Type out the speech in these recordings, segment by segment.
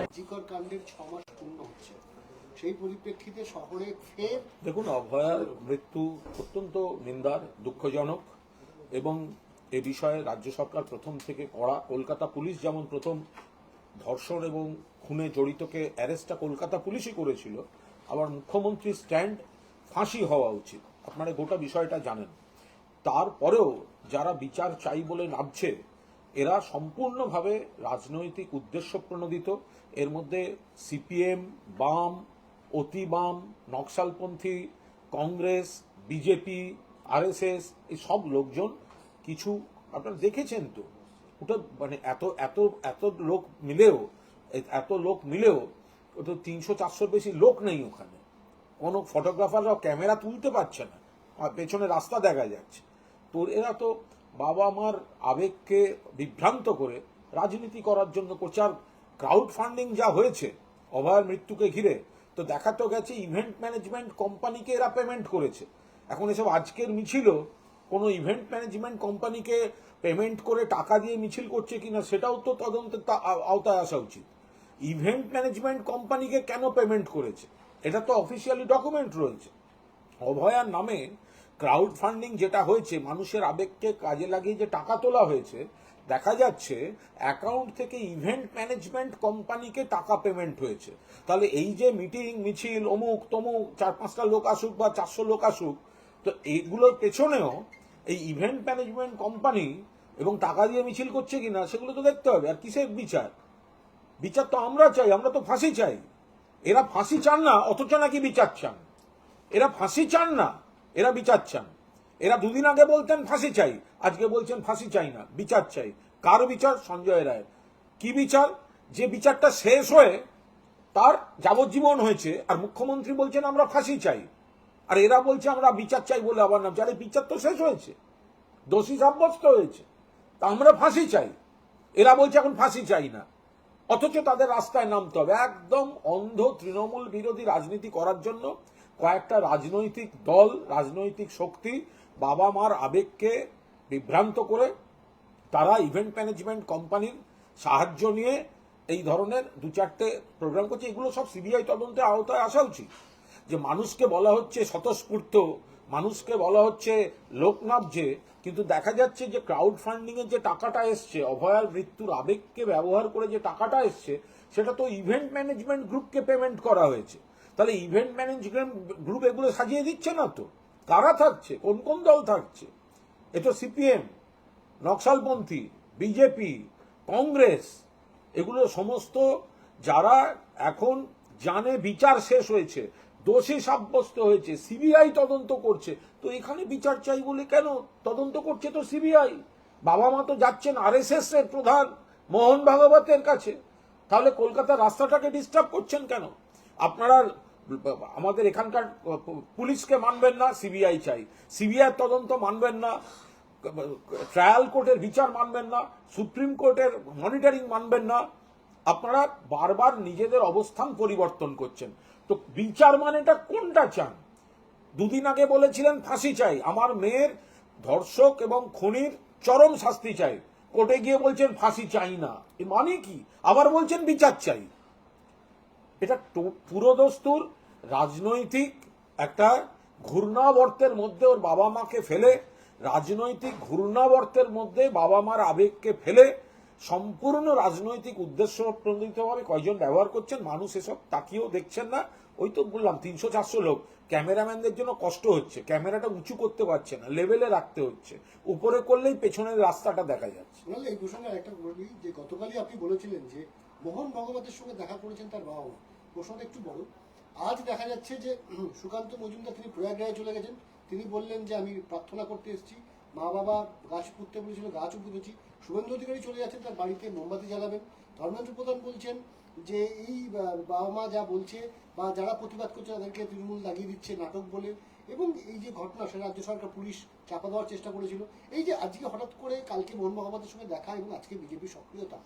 কাণ্ডের ছ মাস পূর্ণ হচ্ছে। সেই পরিপ্রেক্ষিতে শহরে ফের দেখুন অভয়ার মৃত্যু অত্যন্ত নিন্দার, দুঃখজনক এবং এ বিষয়ে রাজ্য সরকার প্রথম থেকে কড়া কলকাতা পুলিশ যেমন প্রথম ধর্ষণ এবং খুনে জড়িতকে অ্যারেস্টটা কলকাতা পুলিশই করেছিল, আবার মুখ্যমন্ত্রীর স্ট্যান্ড ফাঁসি হওয়া উচিত। আপনারা গোটা বিষয়টা জানেন। তারপরেও যারা বিচার চাই বলে নামছে এরা সম্পূর্ণভাবে রাজনৈতিক উদ্দেশ্য প্রণোদিত। এর মধ্যে সিপিএম, বাম, অতি বাম, নকশালপন্থী, কংগ্রেস, বিজেপি, আরএসএস, এই সব লোকজন কিছু, আপনারা দেখেছেন তো, ওটা মানে এত এত এত লোক মিলেও, এত লোক মিলেও ওটা তিনশো চারশোর বেশি লোক নেই ওখানে। কোনো ফটোগ্রাফাররাও ক্যামেরা তুলতে পারছে না পেছনে রাস্তা দেখা যাচ্ছে। তো এরা তো বাবা মার আবেগকে বিভ্রান্ত করে রাজনীতি করার জন্য প্রচার ক্রাউড ফান্ডিং যা হয়েছে, অভয়ের মৃত্যুকে ঘিরে, তো দেখা তো গেছে ইভেন্ট ম্যানেজমেন্ট কোম্পানিকে এরা পেমেন্ট করেছে। এখন এসব আজকের মিছিলও কোনো ইভেন্ট ম্যানেজমেন্ট কোম্পানিকে পেমেন্ট করে টাকা দিয়ে মিছিল করছে কিনা, সেটাও তো তদন্তের আওতায় আসা উচিত। ইভেন্ট ম্যানেজমেন্ট কোম্পানিকে কেন পেমেন্ট করেছে? এটা তো অফিসিয়ালি ডকুমেন্ট রয়েছে। অভয়ার নামে ক্রাউড ফান্ডিং যেটা হয়েছে, মানুষের আবেগকে কাজে লাগিয়ে যে টাকা তোলা হয়েছে, দেখা যাচ্ছে অ্যাকাউন্ট থেকে ইভেন্ট ম্যানেজমেন্ট কোম্পানিকে টাকা পেমেন্ট হয়েছে। তাহলে এই যে মিটিং মিছিল, অমুক, তমুক, চার পাঁচটা লোক আসুক বা চারশো লোক আসুক, তো এইগুলোর পেছনেও এই ইভেন্ট ম্যানেজমেন্ট কোম্পানি এবং টাকা দিয়ে মিছিল করছে কিনা, সেগুলো তো দেখতে হবে। আর কিসের বিচার? বিচার তো আমরা চাই, আমরা তো ফাঁসি চাই। এরা ফাঁসি চান না, অথচ নাকি বিচার চান। এরা ফাঁসি চান না। এরা বিচার চান এরা দুদিন আগে বলতেন ফাঁসি চাই, আজকে বলছেন ফাঁসি চাই না, বিচার চাই। কার বিচার? সঞ্জয় রায় কি বিচার? যে বিচারটা শেষ হয়ে তার যাবজ্জীবন হয়েছে, আর মুখ্যমন্ত্রী বলছেন আমরা ফাঁসি চাই। আর এরা বলছে আমরা বিচার চাই বলে আবার নাম যারে বিচার তো শেষ হয়েছে, দোষী সাব্যস্ত হয়েছে, তা আমরা ফাঁসি চাই। এরা বলছে এখন ফাঁসি চাই না। অথচ তাদের রাস্তায় নামতে হবে। একদম অন্ধ তৃণমূল বিরোধী রাজনীতি করার জন্য কয়েকটা রাজনৈতিক দল, রাজনৈতিক শক্তি বাবা মার আবেগকে বিভ্রান্ত করে তারা ইভেন্ট ম্যানেজমেন্ট কোম্পানির সাহায্য নিয়ে এই ধরনের দু চারটে প্রোগ্রাম করছে। এগুলো সব সিবিআই তদন্তে আওতায় আসা উচিত। যে মানুষকে বলা হচ্ছে স্বতঃস্ফূর্ত, মানুষকে বলা হচ্ছে লোক নামছে কিন্তু দেখা যাচ্ছে যে ক্রাউড ফান্ডিং এর যে টাকাটা এসছে, অভয়ার মৃত্যুর আবেগকে ব্যবহার করে যে টাকাটা এসছে, সেটা তো ইভেন্ট ম্যানেজমেন্ট গ্রুপকে পেমেন্ট করা হয়েছে। তাহলে ইভেন্ট ম্যানেজমেন্ট গ্রুপ এগুলো সাজিয়ে দিচ্ছে না তো? কারা থাকছে? কোন কোন দল থাকছে? এ তো সিপিএম নকশালপন্থী বিজেপি কংগ্রেস, এগুলো সমস্ত যারা এখন জানে বিচার শেষ হয়েছে, দোষী সাব্যস্ত হয়েছে সিবিআই তদন্ত করছে, তো এখানে বিচার চাই বলে কেন তদন্ত করছে তো সিবিআই বাবা মা তো যাচ্ছেন আরএসএস এর প্রধান, মোহন ভাগবতের কাছে। তাহলে কলকাতার রাস্তাটাকে ডিস্টার্ব করছেন কেন? আপনারা আমাদের এখানকার পুলিশকে মানবেন না, সিবিআই চাই। সিবিআই তদন্ত মানবেন না, ট্রায়াল কোর্টের বিচার মানবেন না, সুপ্রিম কোর্টের মনিটরিং মানবেন না। আপনারা বারবার নিজেদের অবস্থান পরিবর্তন করছেন। তো বিচার মানেটা কোনটা চান? দুদিন আগে বলেছিলেন, ফাঁসি চাই। আমার মেয়ের ধর্ষক এবং খনির চরম শাস্তি চাই। কোর্টে গিয়ে বলছেন, ফাঁসি চাই না। মানে কি? আবার বলছেন, বিচার চাই। এটা টো- পুরোদস্তুর রাজনৈতিক একটা ঘূর্ণাবর্তের মধ্যে ওর বাবা মাকে ফেলে, রাজনৈতিক ঘূর্ণাবর্তের মধ্যে বাবা মার আবেগকে ফেলে, সম্পূর্ণ রাজনৈতিক উদ্দেশ্য প্রণোদিতভাবে কয়জন ব্যবহার করছেন, মানুষ এসব তাকিয়েও দেখছেন না। ওই তো বললাম, তিনশো চারশো লোক। ক্যামেরাম্যানদের জন্য কষ্ট হচ্ছে, ক্যামেরাটা উঁচু করতে পারছে না, লেভেলে রাখতে হচ্ছে। উপরে করলেই পেছনের রাস্তাটা দেখা যাচ্ছে। এই প্রসঙ্গে একটা বলি যে গতকালই আপনি বলেছিলেন যে মোহন ভগবতের সঙ্গে দেখা করেছেন তার বাবা প্রশ্নটা একটু বড়। আজ দেখা যাচ্ছে যে সুকান্ত মজুমদার তিনি প্রয়াগরায় চলে গেছেন। তিনি বললেন যে, আমি প্রার্থনা করতে এসেছি। মা বাবা গাছ পুঁততে বলেছিল গাছও পুঁতেছি। শুভেন্দু অধিকারী চলে যাচ্ছেন, তার বাড়িতে মোমবাতি জ্বালাবেন। ধর্মেন্দ্র প্রধান বলছেন যে, এই বাবা মা যা বলছে বা যারা প্রতিবাদ করছে, তাদেরকে তৃণমূল লাগিয়ে দিচ্ছে নাটক বলে। এবং এই যে ঘটনা, সেটা রাজ্য সরকার, পুলিশ চাপা দেওয়ার চেষ্টা করেছিল। এই যে, আজকে হঠাৎ করে কালকে মোহন ভগবতের সঙ্গে দেখা এবং আজকে বিজেপির সক্রিয়তা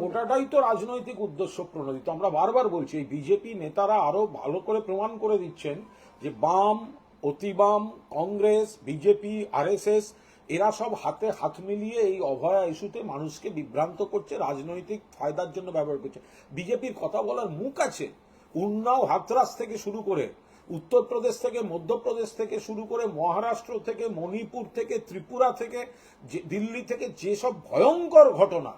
গোটাটাই তো রাজনৈতিক উদ্দেশ্য প্রণোদিত। আমরা বারবার বলছি এই বিজেপি নেতারা আরও ভালো করে প্রমাণ করে দিচ্ছেন যে বাম অতিবাম কংগ্রেস বিজেপি আরএসএস এরা সব হাতে হাত মিলিয়ে এই অভয়া ইস্যুতে মানুষকে বিভ্রান্ত করছে রাজনৈতিক ফায়দার জন্য ব্যবহার করছে। বিজেপির কথা বলার মুখ আছে। উন্নাও হাতরাস থেকে শুরু করে উত্তরপ্রদেশ থেকে মধ্যপ্রদেশ থেকে শুরু করে মহারাষ্ট্র থেকে মণিপুর থেকে ত্রিপুরা থেকে দিল্লি থেকে যেসব ভয়ঙ্কর ঘটনা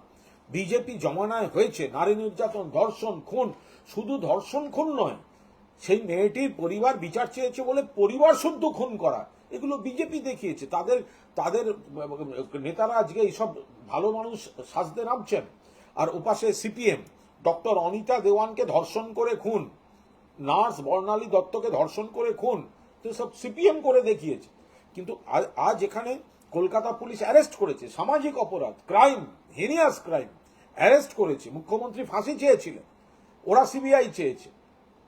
বিজেপি জমানায় হয়েছে, নারী নির্যাতন, ধর্ষণ, খুন। শুধু ধর্ষণ, খুন নয়, সেই মেয়েটির পরিবার বিচার চেয়েছে বলে পরিবার শুদ্ধ খুন করা। এগুলো বিজেপি দেখিয়েছে। তাদের তাদের, নেতারা আজকে এইসব ভালো মানুষ সাজতে নামছেন। আর ওপাশে সিপিএম, ডক্টর অনিতা দেওয়ানকে ধর্ষণ করে খুন। নার্স বর্ণালী দত্তকে ধর্ষণ করে খুন। তো সব সিপিএম করে দেখিয়েছে। কিন্তু আজ এখানে কলকাতা পুলিশ অ্যারেস্ট করেছে। সামাজিক অপরাধ, ক্রাইম, হিনিয়াস ক্রাইম। অ্যারেস্ট করেছে, মুখ্যমন্ত্রী ফাঁসি চেয়েছিলেন, ওরা সিবিআই চেয়েছে।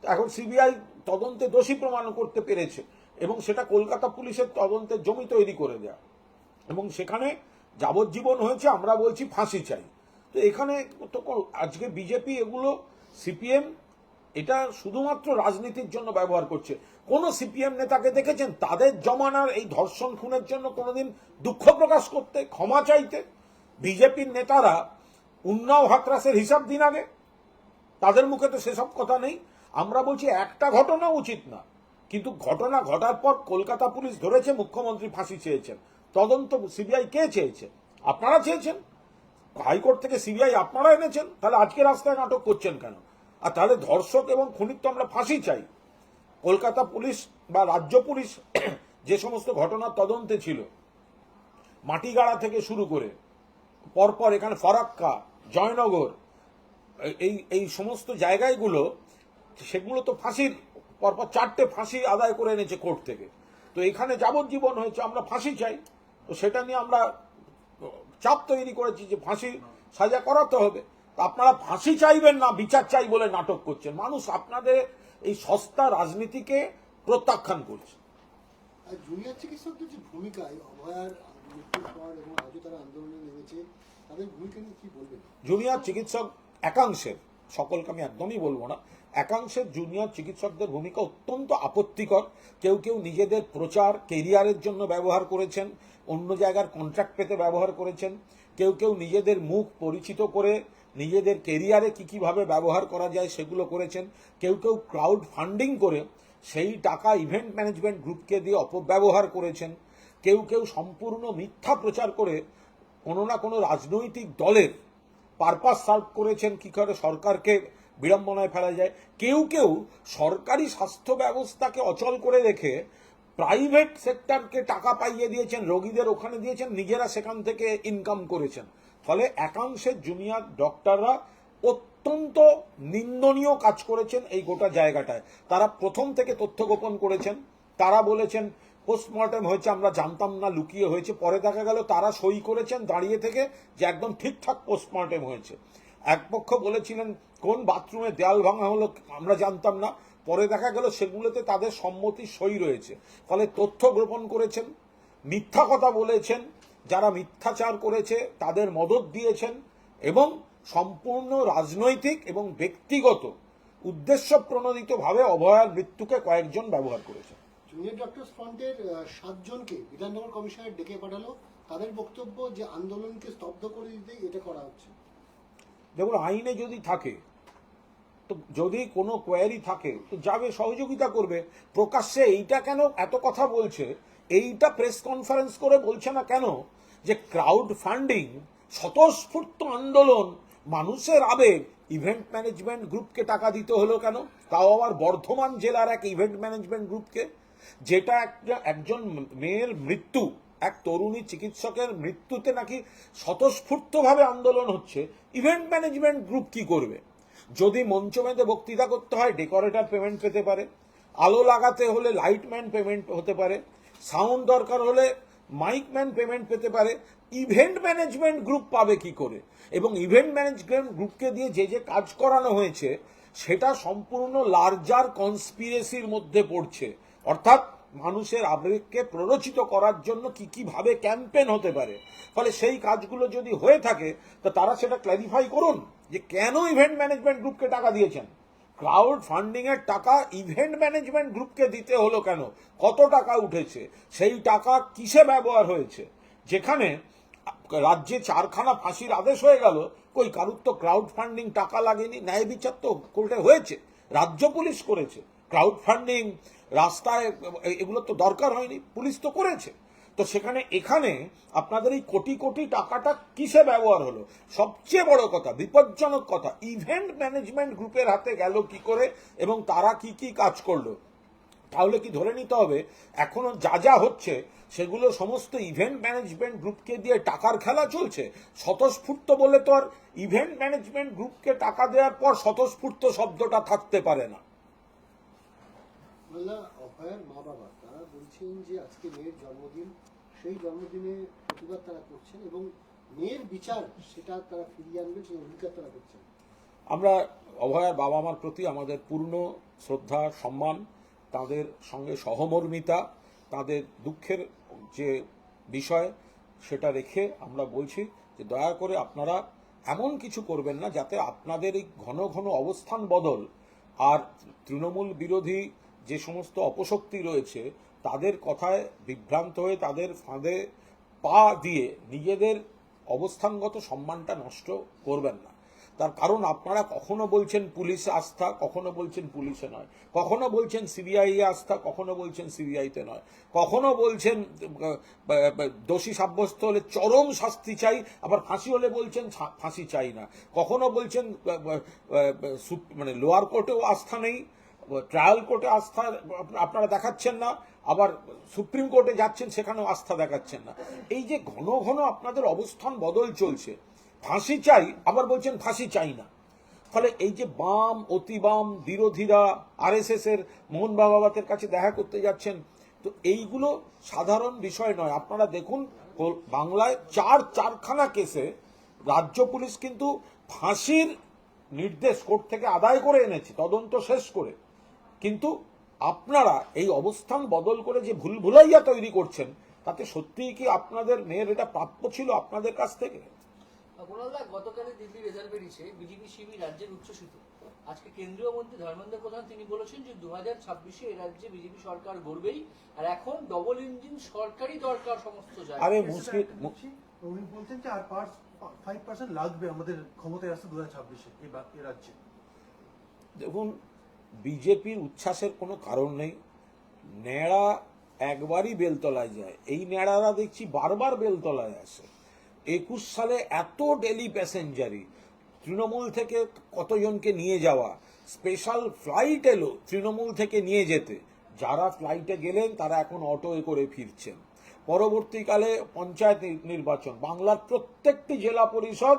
এখন সিবিআই তদন্তে দোষী প্রমাণ করতে পেরেছে এবং সেটা কলকাতা পুলিশের তদন্তের জমি তৈরি করে দেয়া। এবং সেখানে যাবজ্জীবন হয়েছে, আমরা বলছি ফাঁসি চাই। তো এখানে তো আজকে বিজেপি এগুলো, সিপিএম, এটা শুধুমাত্র রাজনীতির জন্য ব্যবহার করছে। কোন সিপিএম নেতাকে দেখেছেন? তাদের জমানার এই ধর্ষণ খুনের জন্য কোনোদিন দুঃখ প্রকাশ করতে, ক্ষমা চাইতে? বিজেপির নেতারা উন্নাও হাতরাসের হিসাব দিন আগে। তাদের মুখে তো সেসব কথা নেই। আমরা বলছি, একটা ঘটনা উচিত না। কিন্তু ঘটনা ঘটার পর কলকাতা পুলিশ ধরেছে, মুখ্যমন্ত্রী ফাঁসি চেয়েছেন। তদন্ত সিবিআই কে চেয়েছে? আপনারা চেয়েছেন? হাইকোর্ট থেকে সিবিআই আপনারা এনেছেন? তাহলে আজকে রাস্তায় নাটক করছেন কেন? আর তাহলে ধর্ষক এবং খুনির তো আমরা ফাঁসি চাই। কলকাতা পুলিশ বা রাজ্য পুলিশ যে সমস্ত ঘটনা তদন্তে ছিল, মাটিগাড়া থেকে শুরু করে, পরপর এখানে ফরাক্কা জয়নগর, এই এই সমস্ত জায়গাগুলো, সেগুলো তো ফাঁসির, পরপর চারটে ফাঁসি আদায় করে এনেছে কোর্ট থেকে। তো এখানে যাবজ্জীবন হয়েছে, আমরা ফাঁসি চাই। তো সেটা নিয়ে আমরা চাপ তৈরি করেছি যে ফাঁসি সাজা করাতে হবে। আপনারা ফাঁসি চাইবেন না, বিচার চাই বলে নাটক করছেন। মানুষ আপনাদের এই সস্তা রাজনীতিকে প্রত্যাখ্যান করছে। জুনিয়র চিকিৎসকদের যে ভূমিকা অভয়ার, মৃত্যুর পর এবং আজও তারা আন্দোলনে তাদের ভূমিকা নিয়ে কি বলবেন? জুনিয়র চিকিৎসক একাংশের, সকলকে আমি একদমই বলব না, একাংশের জুনিয়র চিকিৎসকদের ভূমিকা অত্যন্ত আপত্তিকর। কেউ কেউ নিজেদের প্রচার কেরিয়ারের জন্য ব্যবহার করেছেন, অন্য জায়গার কন্ট্রাক্ট পেতে ব্যবহার করেছেন। কেউ কেউ নিজেদের মুখ পরিচিত করে নিজেদের কেরিয়ারে কি কীভাবে ব্যবহার করা যায় সেগুলো করেছেন। কেউ কেউ ক্রাউড ফান্ডিং করে সেই টাকা ইভেন্ট ম্যানেজমেন্ট গ্রুপকে দিয়ে অপব্যবহার করেছেন। কেউ কেউ সম্পূর্ণ মিথ্যা প্রচার করে কোনো না কোনো রাজনৈতিক দলের পারপাস সার্ভ করেছেন কি করে সরকারকে বিড়ম্বনায় ফেলা যায়। কেউ কেউ সরকারি স্বাস্থ্য ব্যবস্থাকে অচল করে রেখে প্রাইভেট সেক্টরকে টাকা পাইয়ে দিয়েছেন, রোগীদের ওখানে দিয়েছেন, নিজেরা সেখান থেকে ইনকাম করেছেন। ফলে একাংশের জুনিয়র ডক্টররা অত্যন্ত নিন্দনীয় কাজ করেছেন এই গোটা জায়গাটায়। তারা প্রথম থেকে তথ্য গোপন করেছেন। তারা বলেছেন পোস্টমর্টেম হয়েছে, আমরা জানতাম না, লুকিয়ে হয়েছে। পরে দেখা গেল তারা সই করেছেন, দাঁড়িয়ে থেকে যে একদম ঠিকঠাক পোস্টমর্টেম হয়েছে। এক পক্ষ বলেছিলেন, কোন বাথরুমে দেয়াল ভাঙা হলো, আমরা জানতাম না। পরে দেখা গেল সেগুলোতে তাদের সম্মতি সই রয়েছে। ফলে তথ্য গ্রহণ করেছেন, মিথ্যা কথা বলেছেন, যারা মিথ্যাচার করেছে, তাদের মদত দিয়েছেন এবং সম্পূর্ণ রাজনৈতিক এবং ব্যক্তিগত উদ্দেশ্য প্রণোদিতভাবে অভয়ার মৃত্যুকে কয়েকজন ব্যবহার করেছেন। জুনিয়র ডক্টর ফ্রন্টের সাতজনকে বিধাননগর কমিশনের ডেকে পাঠালো। তাদের বক্তব্য যে আন্দোলনকে স্তব্ধ করে দিতেই এটা করা হচ্ছে। দেখুন, আইনে যদি থাকে, তো যদি কোনো কোয়ারি থাকে, তো যাবে, সহযোগিতা করবে। প্রকাশ্যে এইটা কেন এত কথা বলছে? এইটা প্রেস কনফারেন্স করে বলছে না কেন? যে ক্রাউড ফান্ডিং স্বতঃস্ফূর্ত আন্দোলন, মানুষের আবেগ ইভেন্ট ম্যানেজমেন্ট গ্রুপকে টাকা দিতে হলো কেন? তাও আবার বর্ধমান জেলার এক ইভেন্ট ম্যানেজমেন্ট গ্রুপকে যেটা একটা একজন মেয়ের মৃত্যু, এক তরুণী চিকিৎসকের মৃত্যুতে নাকি স্বতঃস্ফূর্তভাবে আন্দোলন হচ্ছে ইভেন্ট ম্যানেজমেন্ট গ্রুপ কি করবে? যদি মঞ্চ বেঁধে বক্তৃতা করতে হয় ডেকোরেটর পেমেন্ট পেতে পারে, আলো লাগাতে হলে লাইটম্যান পেমেন্ট হতে পারে সাউন্ড দরকার হলে মাইকম্যান পেমেন্ট পেতে পারে ইভেন্ট ম্যানেজমেন্ট গ্রুপ পাবে কি করে? এবং ইভেন্ট ম্যানেজমেন্ট গ্রুপকে দিয়ে যে যে কাজ করানো হয়েছে, সেটা সম্পূর্ণ লার্জার কনস্পিরেসির মধ্যে পড়ছে। অর্থাৎ মানুষের আবেগকে প্ররোচিত করার জন্য কি কীভাবে ক্যাম্পেন হতে পারে, ফলে সেই কাজগুলো যদি হয়ে থাকে, তো তারা সেটা ক্ল্যারিফাই করুন যে কেন ইভেন্ট ম্যানেজমেন্ট গ্রুপকে টাকা দিয়েছেন? ক্রাউড ফান্ডিং এর টাকা ইভেন্ট ম্যানেজমেন্ট গ্রুপকে দিতে হলো কেন? কত টাকা উঠেছে? সেই টাকা কিসে ব্যবহার হয়েছে? যেখানে রাজ্যে চারখানা ফাঁসির আদেশ হয়ে গেল, কই কারুর তো ক্রাউড ফান্ডিং টাকা লাগেনি, ন্যায় বিচার তো কোর্টে হয়েছে, রাজ্য পুলিশ করেছে। ক্রাউড ফান্ডিং রাস্তায় এগুলো তো দরকার হয়নি, পুলিশ তো করেছে। তো সেখানে, এখানে আপনাদের এই কোটি কোটি টাকাটা কিসে ব্যবহার হলো? সবচেয়ে বড় কথা, বিপজ্জনক কথা ইভেন্ট ম্যানেজমেন্ট গ্রুপের হাতে গেল কি করে এবং তারা কি কি কাজ করল? তাহলে কি ধরে নিতে হবে, এখনও যা যা হচ্ছে, সেগুলো সমস্ত ইভেন্ট ম্যানেজমেন্ট গ্রুপকে দিয়ে টাকার খেলা চলছে? স্বতঃস্ফূর্ত বলে তো আর ইভেন্ট ম্যানেজমেন্ট গ্রুপকে টাকা দেওয়ার পর স্বতঃস্ফূর্ত শব্দটা থাকতে পারে না। বললা অভয়ের মা বাবা। তারা বলছেন যে আজকে মেয়ের জন্মদিন, সেই জন্মদিনে প্রতিবাদ তারা করছেন এবং মেয়ের বিচার সেটা তারা ফিরিয়ে আনবে সেই অধিকার তারা করছেন। আমরা অভয়ার বাবা মার প্রতি আমাদের পূর্ণ শ্রদ্ধা, সম্মান, তাদের সঙ্গে সহমর্মিতা, তাদের দুঃখের যে বিষয় সেটা রেখে আমরা বলছি যে দয়া করে আপনারা এমন কিছু করবেন না যাতে আপনাদের এই ঘন ঘন অবস্থান বদল আর তৃণমূল বিরোধী যে সমস্ত অপশক্তি রয়েছে, তাদের কথায় বিভ্রান্ত হয়ে তাদের ফাঁদে পা দিয়ে নিজেদের অবস্থানগত সম্মানটা নষ্ট করবেন না। তার কারণ আপনারা কখনো বলছেন পুলিশে আস্থা, কখনো বলছেন পুলিশে নয়। কখনো বলছেন সিবিআই আস্থা, কখনো বলছেন সিবিআইতে নয়। কখনো বলছেন দোষী সাব্যস্ত হলে চরম শাস্তি চাই, আবার ফাঁসি হলে বলছেন ফাঁসি চাই না। কখনো বলছেন মানে লোয়ার কোর্টেও আস্থা নেই। ট্রায়াল কোর্টে আস্থা আপনারা দেখাচ্ছেন না, আবার সুপ্রিম কোর্টে যাচ্ছেন সেখানেও আস্থা দেখাচ্ছেন না। এই যে ঘন ঘন আপনাদের অবস্থান বদল চলছে, ফাঁসি চাই, আবার বলছেন ফাঁসি চাই না। ফলে এই যে বাম অতি বাম বিরোধীরা আরএসএস এর মোহন বাবাতের কাছে দেখা করতে যাচ্ছেন, তো এইগুলো সাধারণ বিষয় নয়। আপনারা দেখুন বাংলায় চার চারখানা কেসে রাজ্য পুলিশ কিন্তু ফাঁসির নির্দেশ কোর্ট থেকে আদায় করে এনেছে, তদন্ত শেষ করে। কিন্তু আপনারা এই অবস্থান বদল করে যে ভুল ভুলাইয়া তৈরি করছেন তাতে সত্যিই কি আপনাদের মেয়ের এটা প্রাপ্য ছিল আপনাদের কাছ থেকে? গতকালে দিল্লি রেজাল্ট বেরিয়েছে বিজেপি শিবির রাজ্যের উচ্চসিত আজকে কেন্দ্রীয় মন্ত্রী ধর্মেন্দ্র প্রধান তিনি বলেছেন যে দু হাজার ছাব্বিশে এই রাজ্যে বিজেপি সরকার গড়বেই আর এখন ডবল ইঞ্জিন সরকারই দরকার সমস্ত জায়গায়। আরে মুশকিল sir, উনি বলছেন যে আর পাঁচ ফাইভ পার্সেন্ট লাগবে আমাদের ক্ষমতায় আসতে দু হাজার ছাব্বিশে এই রাজ্যে। দেখুন বিজেপির উচ্ছ্বাসের কোনো কারণ নেই। ন্যাড়া একবারই বেলতলায় যায়। এই ন্যাড়ারা দেখছি বারবার বেলতলায় আসে। একুশ সালে এত ডেলি প্যাসেঞ্জারি, তৃণমূল থেকে কতজনকে নিয়ে যাওয়া, স্পেশাল ফ্লাইট এলো তৃণমূল থেকে নিয়ে যেতে। যারা ফ্লাইটে গেলেন, তারা এখন অটোয় করে ফিরছেন। পরবর্তীকালে পঞ্চায়েত নির্বাচন। বাংলার প্রত্যেকটি জেলা পরিষদ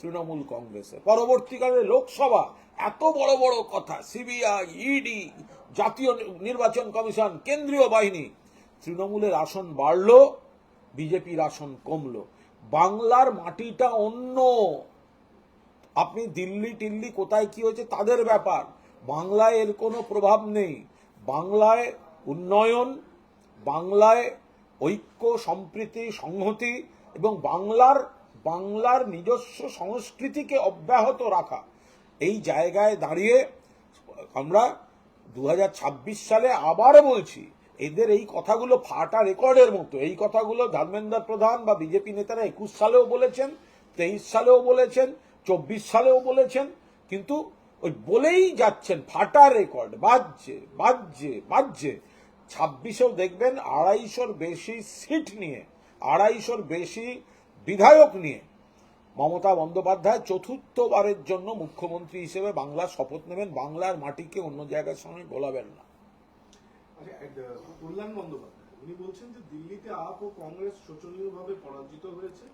তৃণমূল কংগ্রেসে। পরবর্তীকালে লোকসভা এত বড় বড় কথা, সিবিআই ইডি জাতীয় নির্বাচন কমিশন, কেন্দ্রীয় বাহিনী, তৃণমূলের আসন বাড়লো, বিজেপির আসন কমলো। বাংলার মাটিটা অন্য। আপনি দিল্লি টিল্লি কোথায় কি হয়েছে তাদের ব্যাপার। বাংলায় এর কোনো প্রভাব নেই। বাংলায় উন্নয়ন, বাংলায় ঐক্য, সম্প্রীতি, সংহতি এবং বাংলার বাংলার নিজস্ব সংস্কৃতিকে অব্যাহত রাখা। এই জায়গায় দাঁড়িয়ে আমরা দু হাজার ছাব্বিশ সালে আবার বলছি, এদের এই কথাগুলো ফাটা রেকর্ডের মতো। এই কথাগুলো ধর্মেন্দ্র প্রধান বা বিজেপি নেতারা একুশ সালেও বলেছেন, তেইশ সালেও বলেছেন, চব্বিশ সালেও বলেছেন, কিন্তু ওই বলেই যাচ্ছেন, ফাটা রেকর্ড, বাজছে বাজছে বাজছে। ছাব্বিশেও দেখবেন আড়াইশোর বেশি সিট নিয়ে, আড়াইশোর বেশি বিধায়ক নিয়ে মমতা বন্দ্যোপাধ্যায় চতুর্থবারের জন্য মুখ্যমন্ত্রী হিসেবে বাংলার শপথ নেবেন। বাংলার মাটিকে অন্য জায়গার সঙ্গে গোলাবেন না। আচ্ছা, কল্যাণ বন্দ্যোপাধ্যায় উনি বলছেন যে দিল্লিতে আপ ও কংগ্রেস শোচনীয়ভাবে পরাজিত হয়েছে।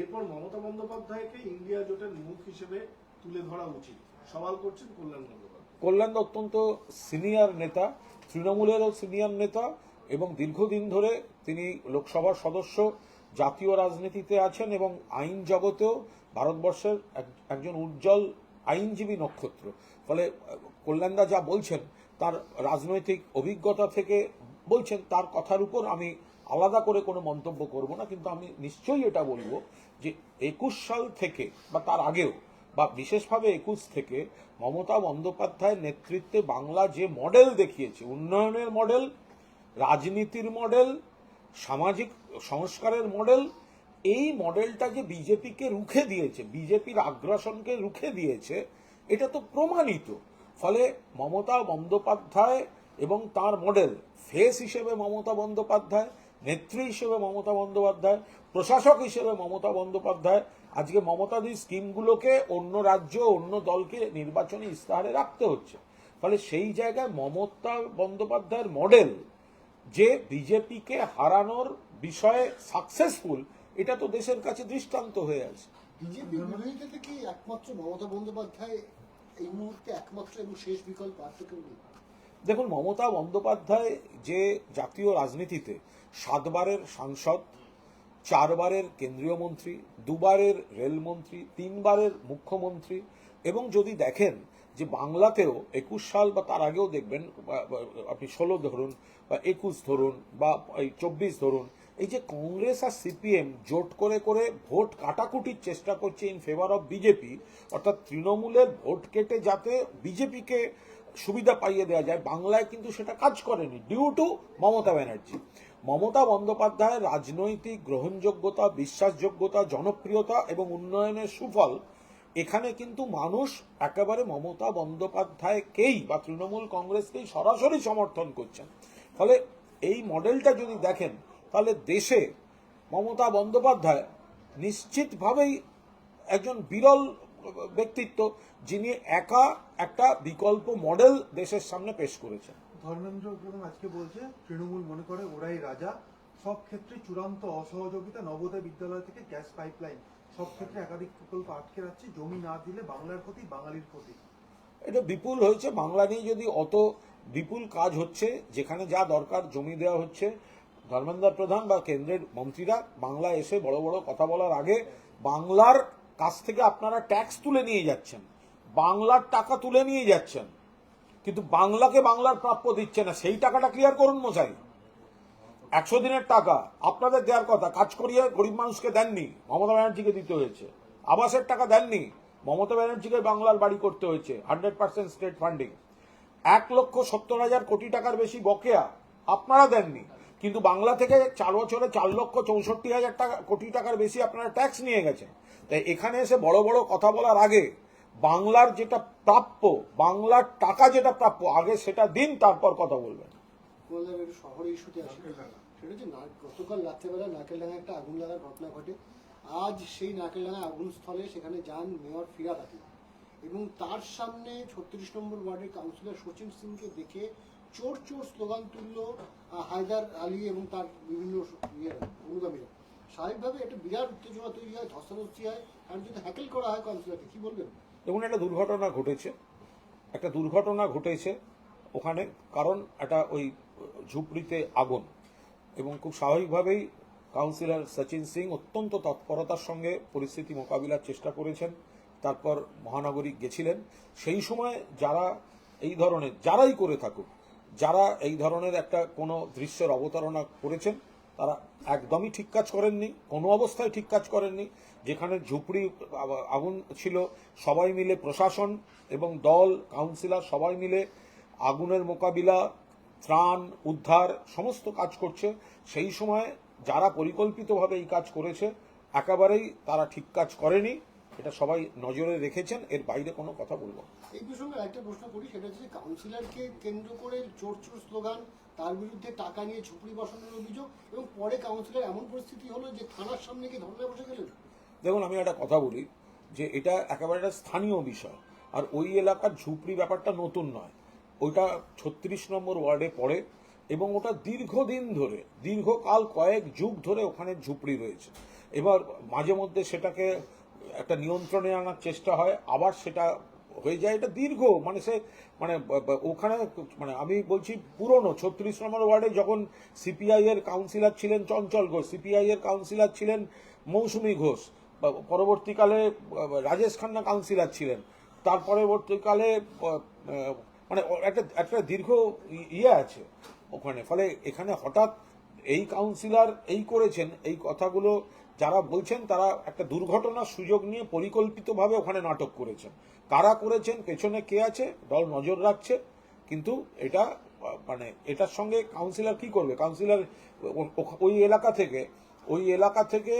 এরপর মমতা বন্দ্যোপাধ্যায়কে ইন্ডিয়া জোটের মুখ হিসেবে তুলে ধরা উচিত। সওয়াল করছেন কল্যাণ বন্দ্যোপাধ্যায়। কল্যাণ অত্যন্ত সিনিয়র নেতা তৃণমূলেরও সিনিয়র নেতা এবং দীর্ঘদিন ধরে তিনি লোকসভার সদস্য। জাতীয় রাজনীতিতে আছেন এবং আইন জগতেও ভারতবর্ষের এক- একজন উজ্জ্বল আইনজীবী নক্ষত্র। ফলে কল্যাণদা যা বলছেন, তার রাজনৈতিক অভিজ্ঞতা থেকে বলছেন, তার কথার উপর আমি আলাদা করে কোনো মন্তব্য করব না, কিন্তু আমি নিশ্চয়ই এটা বলব যে একুশ সাল থেকে বা তার আগেও, বা বিশেষভাবে একুশ থেকে মমতা বন্দ্যোপাধ্যায়ের নেতৃত্বে বাংলা যে মডেল দেখিয়েছে, উন্নয়নের মডেল, রাজনীতির মডেল সামাজিক সংস্কারের মডেল, এই মডেলটা যে বিজেপিকে রুখে দিয়েছে, বিজেপির আগ্রাসনকে রুখে দিয়েছে, এটা তো প্রমাণিত। ফলে মমতা বন্দ্যোপাধ্যায় এবং তার মডেল, ফেস হিসেবে মমতা বন্দ্যোপাধ্যায়, নেত্রী হিসেবে মমতা বন্দ্যোপাধ্যায়, প্রশাসক হিসেবে মমতা বন্দ্যোপাধ্যায়, আজকে মমতাদির স্কিমগুলোকে অন্য রাজ্য, অন্য দলকে নির্বাচনী ইস্তাহারে রাখতে হচ্ছে। ফলে সেই জায়গায় মমতা বন্দ্যোপাধ্যায়ের মডেল যে বিজেপিকে হারানোর বিষয়ে সাকসেসফুল এটা তো দেশের কাছে দৃষ্টান্ত হয়ে আছে। বিজেপি বিরোধিতাতে কি একমাত্র মমতা বন্দ্যোপাধ্যায় এই মুহূর্তে একমাত্র এবং শেষ বিকল্প আর তো কেউ নেই? দেখুন মমতা বন্দ্যোপাধ্যায় যে জাতীয় রাজনীতিতে সাতবারের সাংসদ চারবারের কেন্দ্রীয় মন্ত্রী দুবারের রেলমন্ত্রী তিনবারের মুখ্যমন্ত্রী এবং যদি দেখেন যে বাংলাতেও একুশ সাল বা তার আগেও দেখবেন আপনি ষোলো ধরুন, বা একুশ ধরুন, বা চব্বিশ ধরুন, এই যে কংগ্রেস আর সিপিএম জোট করে করে ভোট কাটাকুটির চেষ্টা করছে ইন ফেভার অফ বিজেপি অর্থাৎ তৃণমূলের ভোট কেটে যাতে বিজেপিকে সুবিধা পাইয়ে দেওয়া যায়, বাংলায় কিন্তু সেটা কাজ করেনি ডিউ টু মমতা ব্যানার্জি। মমতা বন্দ্যোপাধ্যায়ের রাজনৈতিক গ্রহণযোগ্যতা, বিশ্বাসযোগ্যতা, জনপ্রিয়তা এবং উন্নয়নের সুফল এখানে কিন্তু মানুষ একেবারে মমতা বন্দ্যোপাধ্যায়কেই বা তৃণমূল কংগ্রেসকেই সরাসরি সমর্থন করছেন। ফলে এই মডেলটা যদি দেখেন, তাহলে দেশে মমতা বন্দ্যোপাধ্যায় নিশ্চিতভাবেই একজন বিরল ব্যক্তিত্ব যিনি একা একটা বিকল্প মডেল দেশের সামনে পেশ করেছেন। ধর্মেন্দ্র প্রধান আজকে বলছে, তৃণমূল মনে করে ওরাই রাজা। সব ক্ষেত্রে চূড়ান্ত অসহযোগিতা নবোদয় বিদ্যালয় থেকে গ্যাস পাইপলাইন। সব ক্ষেত্রে একাধিক প্রকল্প আটকে রাখছে। জমি না দিলে বাংলার ক্ষতি, বাঙালির ক্ষতি। এটা বিপুল হয়েছে। বাংলা নিয়ে যদি অত বিপুল কাজ হচ্ছে, যেখানে যা দরকার জমি দেওয়া হচ্ছে, ধর্মেন্দ্র প্রধান বা কেন্দ্রের মন্ত্রীরা বাংলা এসে বড় বড় কথা বলার আগে বাংলার কাছ থেকে আপনারা ট্যাক্স তুলে নিয়ে যাচ্ছেন। বাংলার টাকা তুলে নিয়ে যাচ্ছেন। কিন্তু বাংলাকে বাংলার প্রাপ্য দিচ্ছে না। সেই টাকাটা ক্লিয়ার করুন মশাই। একশো দিনের টাকা আপনাদের দেওয়ার কথা। কাজ করিয়ে গরিব মানুষকে দেননি। মমতা ব্যানার্জিকে দিতে হয়েছে। আবাসের টাকা দেননি। মমতা ব্যানার্জিকে বাংলার বাড়ি করতে হয়েছে। Hundred percent state funding. এক লক্ষ সত্তর হাজার কোটি টাকার বেশি বকেয়া আপনারা দেননি। কিন্তু বাংলা থেকে চার বছরে চার লক্ষ চৌষট্টি হাজার টাকা কোটি টাকার বেশি আপনারা ট্যাক্স নিয়ে গেছেন। তাই এখানে এসে বড় বড় কথা বলার আগে বাংলার যেটা প্রাপ্য, বাংলার টাকা যেটা প্রাপ্য, আগে সেটা দিন, তারপর কথা বলবেন। ইস্যুতে আসি হচ্ছে না, গতকাল রাত্রেবেলা নাকেলডাঙ্গা একটা আগুন লাগার ঘটনা ঘটে। আজ সেই নাকেলডাঙ্গা আগুন স্থলে সেখানে যান মেয়র ফিরাদ হাকিম এবং তার সামনে ছত্রিশ নম্বর ওয়ার্ডের কাউন্সিলর সচিন সিংকে দেখে চোর চোর স্লোগান তুলল হায়দার আলী এবং তার বিভিন্ন অনুগামীরা। স্বাভাবিকভাবে একটা বিরাট উত্তেজনা তৈরি হয়, ধস্তাধস্তি হয় আর যদি হ্যাকেল করা হয় কাউন্সিলরকে, কি বলবেন? দেখুন, একটা দুর্ঘটনা ঘটেছে। একটা দুর্ঘটনা ঘটেছে ওখানে, কারণ একটা ওই ঝুপড়িতে আগুন। এবং খুব স্বাভাবিকভাবেই কাউন্সিলর সচিন সিং অত্যন্ত তৎপরতার সঙ্গে পরিস্থিতি মোকাবিলার চেষ্টা করেছেন, তারপর মহানগরী গেছিলেন। সেই সময় যারা এই ধরনের, যারাই করে থাকুক, যারা এই ধরনের একটা কোনো দৃশ্যের অবতারণা করেছেন, তারা একদমই ঠিক কাজ করেননি, কোনো অবস্থায় ঠিক কাজ করেননি। যেখানে ঝুপড়ি আগুন ছিল, সবাই মিলে প্রশাসন এবং দল, কাউন্সিলর সবাই মিলে আগুনের মোকাবিলা ত্রাণ উদ্ধার সমস্ত কাজ করছে। সেই সময় যারা পরিকল্পিতভাবে এই কাজ করেছে একেবারেই তারা ঠিক কাজ করেনি। এটা সবাই নজরে রেখেছেন এর বাইরে কোনো কথা বলব। এই প্রসঙ্গে একটা প্রশ্ন করি সেটা হচ্ছে কাউন্সিলরকে কেন্দ্র করে চোর চোর স্লোগান তার বিরুদ্ধে টাকা নিয়ে ঝুপড়ি বসানোর অভিযোগ এবং পরে কাউন্সিলর এমন পরিস্থিতি হলো যে থানার সামনে গিয়ে ধর্নায় বসে গেলেন? দেখুন আমি একটা কথা বলি যে এটা একেবারে একটা স্থানীয় বিষয় আর ওই এলাকার ঝুপড়ি ব্যাপারটা নতুন নয়। ওইটা ছত্রিশ নম্বর ওয়ার্ডে পড়ে এবং ওটা দীর্ঘদিন ধরে, দীর্ঘকাল কয়েক যুগ ধরে ওখানে ঝুপড়ি রয়েছে। এবার মাঝে মধ্যে সেটাকে একটা নিয়ন্ত্রণে আনার চেষ্টা হয়, আবার সেটা হয়ে যায়। এটা দীর্ঘ মানে সে মানে ওখানে মানে আমি বলছি পুরনো, ছত্রিশ নম্বর ওয়ার্ডে যখন সিপিআই এর কাউন্সিলর ছিলেন চঞ্চল ঘোষ, সিপিআই এর কাউন্সিলর ছিলেন মৌসুমী ঘোষ পরবর্তীকালে রাজেশ খান্না কাউন্সিলর ছিলেন। তার পরবর্তীকালে মানে একটা একটা দীর্ঘ ইয়ে আছে ওখানে। ফলে এখানে হঠাৎ এই কাউন্সিলর এই করেছেন, এই কথাগুলো যারা বলছেন তারা একটা দুর্ঘটনার সুযোগ নিয়ে পরিকল্পিতভাবে ওখানে নাটক করেছেন। কারা করেছেন, পেছনে কে আছে, দল নজর রাখছে, কিন্তু এটা মানে এটার সঙ্গে কাউন্সিলর কি করবে? কাউন্সিলর ওই এলাকা থেকে, ওই এলাকা থেকে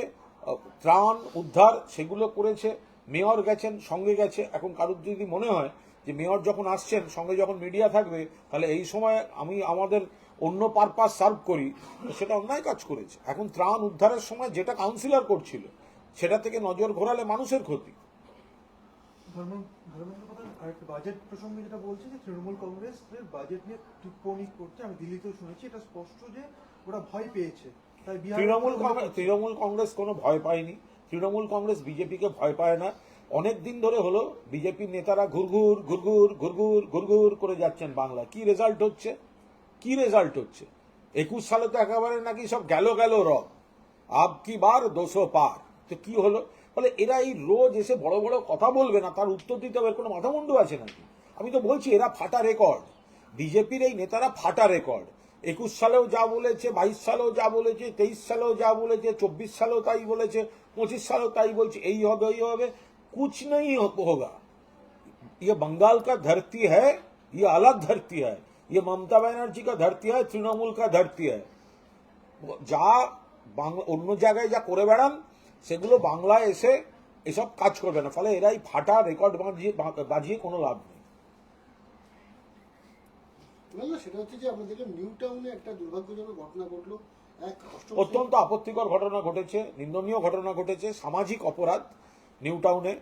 ত্রাণ, উদ্ধার সেগুলো করেছে, মেয়র গেছেন, সঙ্গে গেছে। এখন কারুর যদি মনে হয় যে মেয়র যখন আসছেন সঙ্গে যখন মিডিয়া থাকবে তাহলে এই সময় আমি আমাদের অন্য পারপাস সার্ভ করি। সেটা অন্যায় কাজ করেছে। এখন ত্রাণ উদ্ধারের সময় যেটা কাউন্সিলর করছিল সেটা থেকে নজর ঘোরালে মানুষের ক্ষতি। ধর্ম- ধর্মেন্দ্র প্রধান আরেকটা বাজেট প্রসঙ্গে যেটা বলছে যে তৃণমূল কংগ্রেসের বাজেট নিয়ে টিপ্পণী করছে। আমি দিল্লিতেও শুনেছি এটা স্পষ্ট যে ওরা ভয় পেয়েছে। তাই তৃণমূল কংগ্রেস তৃণমূল কংগ্রেস কোনো ভয় পায়নি। তৃণমূল কংগ্রেস বিজেপিকে ভয় পায় না। অনেক দিন ধরে হলো বিজেপির নেতারা ঘুরঘুর ঘুরঘুর ঘুরঘুর ঘুরঘুর করে যাচ্ছেন বাংলা। কি রেজাল্ট হচ্ছে? কি রেজাল্ট হচ্ছে? একুশ সালে তো একেবারে নাকি সব গেল গেল রব। আব কি বার দোষো পার। তো কি হলো? বলে এরা এই রোজ এসে বড় বড় কথা বলবে না, তার উত্তর দিতে হবে, কোনো মাথামুন্ডু আছে নাকি? আমি তো বলছি, এরা ফাটা রেকর্ড বিজেপির এই নেতারা ফাটা রেকর্ড একুশ সালেও যা বলেছে, বাইশ সালেও যা বলেছে, তেইশ সালেও যা বলেছে, চব্বিশ সালেও তাই বলেছে, পঁচিশ সালেও তাই বলছে, এই হবে এই হবে। কুছ নেই হোগা ये बंगाल का धरती है ये अलग धरती है ये ममता बनर्जी का धरती है तृणमूल का धरती है যা বাংলা অন্য জায়গায় যা করে বেড়ান সেগুলো বাংলায় এসে এসব কাজ করবে না ফলে এরাই ফাটা রেকর্ড বাজিয়ে বাজিয়ে কোনো লাভ নেই না সেটা হচ্ছে যে আমরা দেখলাম নিউ টাউনে একটা দুর্ভাগ্যজনক ঘটনা ঘটলো এক অষ্টম অত্যন্ত আপত্তিকর ঘটনা ঘটেছে নিন্দনীয় ঘটনা ঘটেছে সামাজিক অপরাধ নিউ টাউনে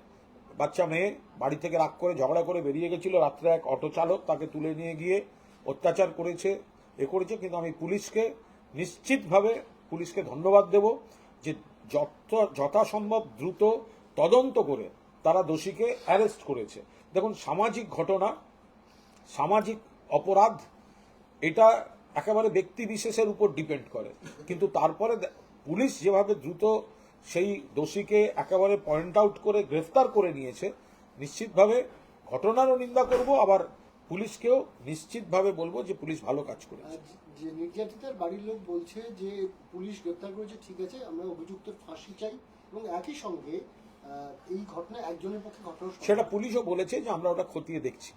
বাচ্চা মেয়ে বাড়ি থেকে রাগ করে ঝগড়া করে বেরিয়ে গেছিল রাত্রে এক অটো চালক তাকে তুলে নিয়ে গিয়ে অত্যাচার করেছে, এ করেছে। কিন্তু আমি পুলিশকে নিশ্চিতভাবে পুলিশকে ধন্যবাদ দেব যে যত, যথাসম্ভব দ্রুত তদন্ত করে তারা দোষীকে অ্যারেস্ট করেছে। দেখুন, সামাজিক ঘটনা, সামাজিক অপরাধ, এটা একেবারে ব্যক্তি বিশেষের উপর ডিপেন্ড করে। কিন্তু তারপরে পুলিশ যেভাবে দ্রুত সেই দোষীকে একেবারে পয়েন্ট আউট করে গ্রেফতার করে নিয়েছে। নিশ্চিতভাবে ঘটনারও নিন্দা করব আবার পুলিশকেও নিশ্চিতভাবে বলব যে পুলিশ ভালো কাজ করেছে। যে নির্যাতিতার বাড়ির লোক বলছে যে পুলিশ গ্রেপ্তার করেছে ঠিক আছে আমরা অভিযুক্তের ফাঁসি চাই এবং একই সঙ্গে এই ঘটনা একজনের পক্ষে ঘটনা সেটা পুলিশও বলেছে যে আমরা ওটা খতিয়ে দেখছি।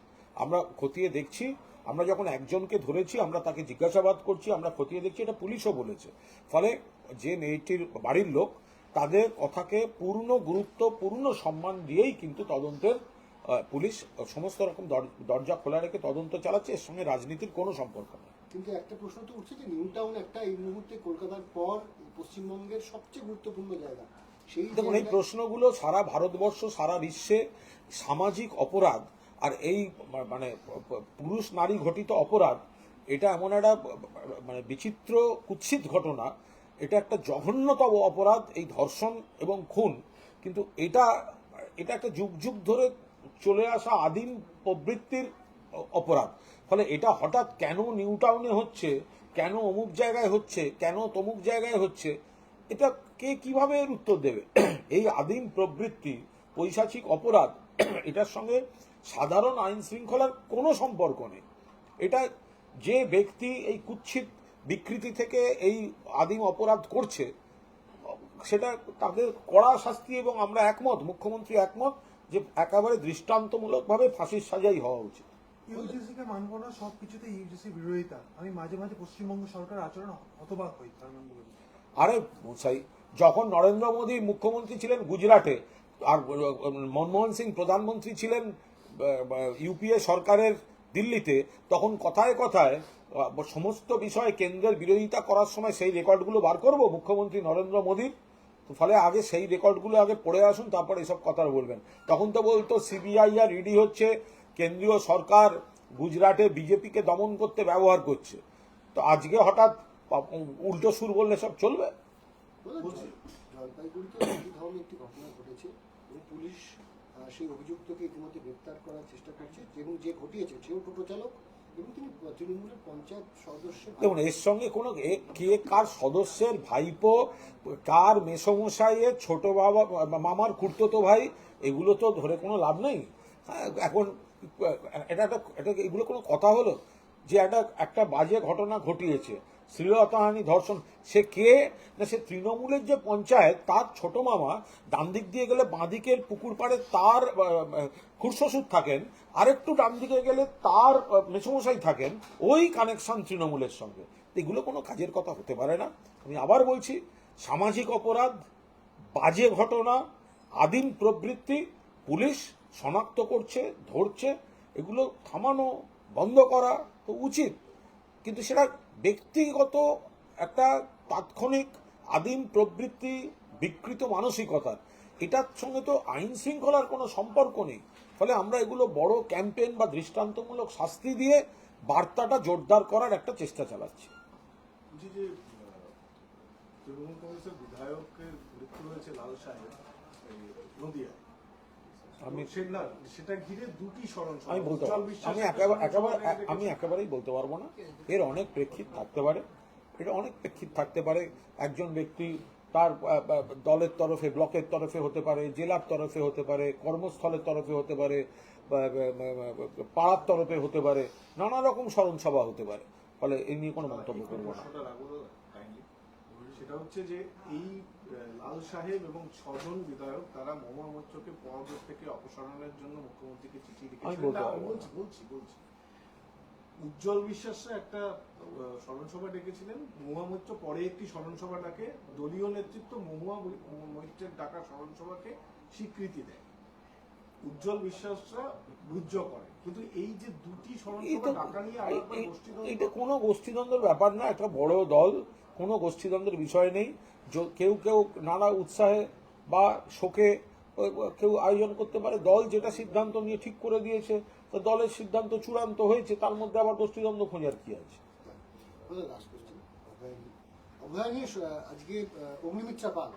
আমরা খতিয়ে দেখছি আমরা যখন একজনকে ধরেছি আমরা তাকে জিজ্ঞাসাবাদ করছি আমরা খতিয়ে দেখছি এটা পুলিশও বলেছে। ফলে যে মেয়েটির বাড়ির লোক তাদের কথাকে পূর্ণ গুরুত্ব পূর্ণ সম্মান দিয়েই কিন্তু তদন্তের পুলিশ সমস্ত রকম দর- দরজা খোলা রেখে তদন্ত চালাচ্ছে। এর সঙ্গে রাজনীতির কোনো সম্পর্ক নেই। কিন্তু একটা প্রশ্ন তো উঠছে যে নিউ টাউন একটা এই মুহূর্তে কলকাতার পর পশ্চিমবঙ্গের সবচেয়ে গুরুত্বপূর্ণ জায়গা। সেই দেখুন এই প্রশ্নগুলো সারা ভারতবর্ষ সারা বিশ্বে সামাজিক অপরাধ আর এই মানে পুরুষ নারী ঘটিত অপরাধ এটা এমন একটা মানে বিচিত্র কুৎসিত ঘটনা এটা একটা জঘন্যতম অপরাধ, এই ধর্ষণ এবং খুন। কিন্তু এটা এটা একটা যুগ যুগ ধরে চলে আসা আদিম প্রবৃত্তির অপরাধ। ফলে এটা হঠাৎ কেন নিউ টাউনে হচ্ছে? কেন অমুক জায়গায় হচ্ছে? কেন তমুক জায়গায় হচ্ছে? এটা কে কীভাবে এর উত্তর দেবে? এই আদিম প্রবৃত্তি, পৈশাচিক অপরাধ, এটার সঙ্গে সাধারণ আইন শৃঙ্খলার কোনো সম্পর্ক নেই। এটা যে ব্যক্তি এই কুৎসিত বিকৃতি থেকে এই আদিম অপরাধ করছে সেটা তাদের কড়া শাস্তি এবং আমরা একমত মুখ্যমন্ত্রী একমত যে একেবারে দৃষ্টান্তমূলকভাবে ফাঁসির সাজাই হওয়া উচিত। ইউজিসি কে মানবো না সবকিছুতে ইউজিসি বিরোধিতা। আমি মাঝে মাঝে পশ্চিমবঙ্গ সরকার আচরণ হতবাক হই আরে সাই যখন নরেন্দ্র মোদী মুখ্যমন্ত্রী ছিলেন গুজরাটে আর মনমোহন সিং প্রধানমন্ত্রী ছিলেন ইউপিএ সরকারের দিল্লিতে তখন কথায় কথায় সমস্ত বিষয়ে কেন্দ্রের বিরোধিতা করার সময় সেই রেকর্ডগুলো বার করব মুখ্যমন্ত্রী নরেন্দ্র মোদীর। ফলে আগে সেই রেকর্ডগুলো আগে পড়ে আসুন, তারপর এসব কথা বলবেন। তখন তো বলতো সিবিআই আর ইডি হচ্ছে কেন্দ্রীয় সরকার, গুজরাটে বিজেপিকে দমন করতে ব্যবহার করছে। তো আজকে হঠাৎ উল্টো সুর বললে সব চলবে? পুলিশ সেই অভিযুক্তকে ইতিমধ্যে গ্রেপ্তার করার চেষ্টা করছে। এবং যে ঘটিয়েছে, সেও টোটো চালক। দেখুন এর সঙ্গে কোনো কে কার সদস্যের ভাইপো কার মেসমশাইয়ের ছোট বাবা মামার খুঁড়তো ভাই এগুলো তো ধরে কোনো লাভ নেই। হ্যাঁ, এখন এটা একটা এটা এগুলো কোনো কথা হলো যে একটা একটা বাজে ঘটনা ঘটিয়েছে। শ্লীলতাহানি ধর্ষণ। সে কে? না, সে তৃণমূলের যে পঞ্চায়েত, তার ছোট মামা ডান দিক দিয়ে গেলে বাঁদিকের পুকুর পাড়ে তার খুড়শ্বশুর থাকেন। আরেকটু ডান দিকে গেলে তার মেসমশাই থাকেন ওই কানেকশন তৃণমূলের সঙ্গে। এগুলো কোনো কাজের কথা হতে পারে না। আমি আবার বলছি, সামাজিক অপরাধ, বাজে ঘটনা, আদিম প্রবৃত্তি, পুলিশ শনাক্ত করছে, ধরছে, এগুলো থামানো, বন্ধ করা তো উচিত। কিন্তু সেটা ব্যক্তিগত একটা তাৎক্ষণিক আদিম প্রবৃত্তি বিকৃত মানসিকতার। এটার সঙ্গে তো আইন শৃঙ্খলার কোনো সম্পর্ক নেই। ফলে আমরা এগুলো বড় ক্যাম্পেইন বা দৃষ্টান্তমূলক শাস্তি দিয়ে বার্তাটা জোরদার করার একটা চেষ্টা চালাচ্ছি। তৃণমূল কংগ্রেসের বিধায়কের মৃত্যু হয়েছে লাল সাহেব, এই নদিয়ায়। আমি সেটা সেটা ঘিরে দুটি স্মরণ আমি বলতে আমি একেবারে একেবারে আমি একেবারেই বলতে পারব না। এর অনেক প্রেক্ষিত থাকতে পারে। এটা অনেক প্রেক্ষিত থাকতে পারে। একজন ব্যক্তি তার দলের তরফে ব্লকের তরফে হতে পারে জেলার তরফে হতে পারে কর্মস্থলের তরফে হতে পারে পাড়ার তরফে হতে পারে নানা রকম স্মরণ সভা হতে পারে। ফলে এই নিয়ে কোনো মন্তব্য করব না। সেটা হচ্ছে যে এই লাল সাহেব এবং ছজন বিধায়ক তারা মহুয়া মৈত্রকে পদ থেকে অপসারণের জন্য মুখ্যমন্ত্রীকে চিঠি লিখেছেন। আমি বলতে না, পারব না। বলছি বলছি বলছি। উজ্জ্বল বিশ্বাসরা একটা আহ, স্মরণ সভা ডেকেছিলেন। মহুয়া মৈত্র পরে একটি স্মরণ সভা ডাকে। দলীয় নেতৃত্ব মহুয়া মৈত্রের ডাকা স্মরণ সভাকে স্বীকৃতি দেয়। উজ্জ্বল বিশ্বাসরা বুঝ করে কিন্তু এই যে দুটি স্মরণ সভা ডাকা নিয়ে এটা কোনো গোষ্ঠীদ্বন্দ্বের ব্যাপার না একটা বড় দল কোনো গোষ্ঠীদ্বন্দ্বের বিষয় নেই। কেউ কেউ নানা উৎসাহে বা শোকে কেউ আয়োজন করতে পারে। দল যেটা সিদ্ধান্ত নিয়ে ঠিক করে দিয়েছে, তো দলের সিদ্ধান্ত চূড়ান্ত হয়েছে, তার মধ্যে আবার গোষ্ঠীদ্বন্দ্ব খোঁজার কি আছে? আজকে অগ্নিমিত্রা পাল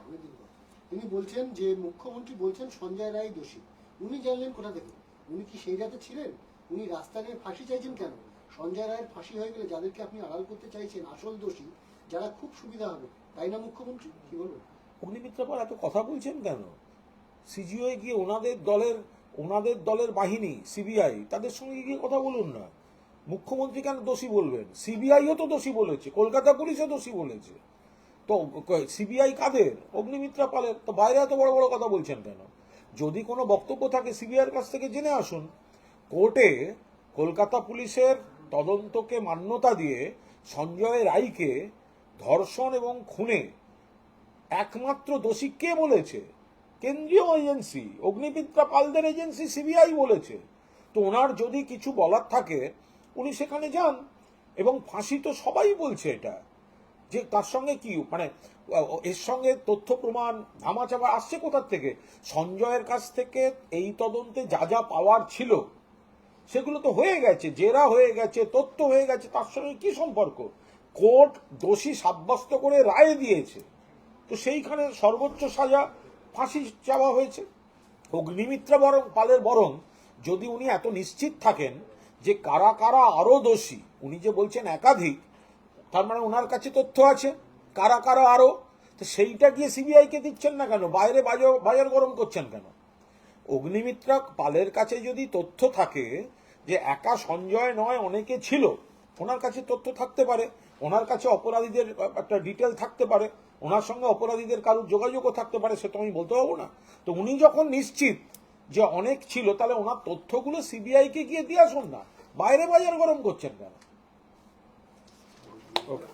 তিনি বলছেন যে, মুখ্যমন্ত্রী বলছেন সঞ্জয় রায় দোষী। উনি জানলেন কোথা থেকে? উনি কি সেই রাতে ছিলেন? উনি রাস্তা নিয়ে ফাঁসি চাইছেন কেন? সঞ্জয় রায়ের ফাঁসি হয়ে গেলে যাদেরকে আপনি আড়াল করতে চাইছেন, আসল দোষী, যারা খুব সুবিধা হবে তাই না, মুখ্যমন্ত্রী? কি বলবেন অগ্নিমিত্রা পাল, এত কথা বলছেন কেন? সিজিও গিয়ে ওনাদের দলের ওনাদের দলের বাহিনী, সিবিআই, তাদের সঙ্গে গিয়ে কথা বলুন না। মুখ্যমন্ত্রী কেন দোষী বলবেন? সিবিআইও তো দোষী বলেছে, কলকাতা পুলিশও দোষী বলেছে। তো সিবিআই কাদের? অগ্নিমিত্রা পালের। তো বাইরে এত বড় বড় কথা বলছেন কেন? যদি কোনো বক্তব্য থাকে সিবিআইয়ের কাছ থেকে, জেনে আসুন। কোর্টে কলকাতা পুলিশের তদন্তকে মান্যতা দিয়ে সঞ্জয় রায়কে ধর্ষণ এবং খুনে। একমাত্র দোষী কে বলেছে? কেন্দ্রীয় এজেন্সি অগ্নিমিত্রা পালদের এজেন্সি, সিবিআই বলেছে। তো ওনার যদি কিছু বলার থাকে, উনি সেখানে যান এবং ফাঁসি তো সবাই বলছে এটা। যে তার সঙ্গে কি মানে এর সঙ্গে তথ্য প্রমাণ, ধামাচাপা আসছে কোথার থেকে? সঞ্জয়ের কাছ থেকে এই তদন্তে যা যা পাওয়ার ছিল, সেগুলো তো হয়ে গেছে, জেরা হয়ে গেছে, তথ্য হয়ে গেছে, তার সঙ্গে কি সম্পর্ক? কোর্ট দোষী সাব্যস্ত করে রায় দিয়েছে। তো সেইখানে সর্বোচ্চ সাজা ফাঁসি চাওয়া হয়েছে। অগ্নিমিত্রা বরং পালের বরং যদি উনি এত নিশ্চিত থাকেন যে কারা কারা আরও দোষী, উনি যে বলছেন একাধিক, তার মানে ওনার কাছে তথ্য আছে, কারা কারা আরও তো সেইটা গিয়ে সিবিআই কে দিচ্ছেন না কেন? বাইরে বাজার বাজার গরম করছেন কেন? অগ্নিমিত্রা পালের কাছে যদি তথ্য থাকে যে একা সঞ্জয় নয়, অনেকে ছিল, ওনার কাছে তথ্য থাকতে পারে। ওনার কাছে অপরাধীদের একটা ডিটেল থাকতে পারে ওনার সঙ্গে অপরাধীদের কারোর যোগাযোগও থাকতে পারে সেটা আমি বলতে পারব না। তো উনি যখন নিশ্চিত যে অনেক ছিল তাহলে ওনার তথ্যগুলো সিবিআই কে গিয়ে দিয়ে আসুন না। বাইরে বাজার গরম করছেন কেন?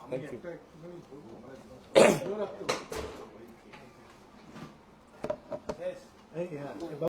Thank you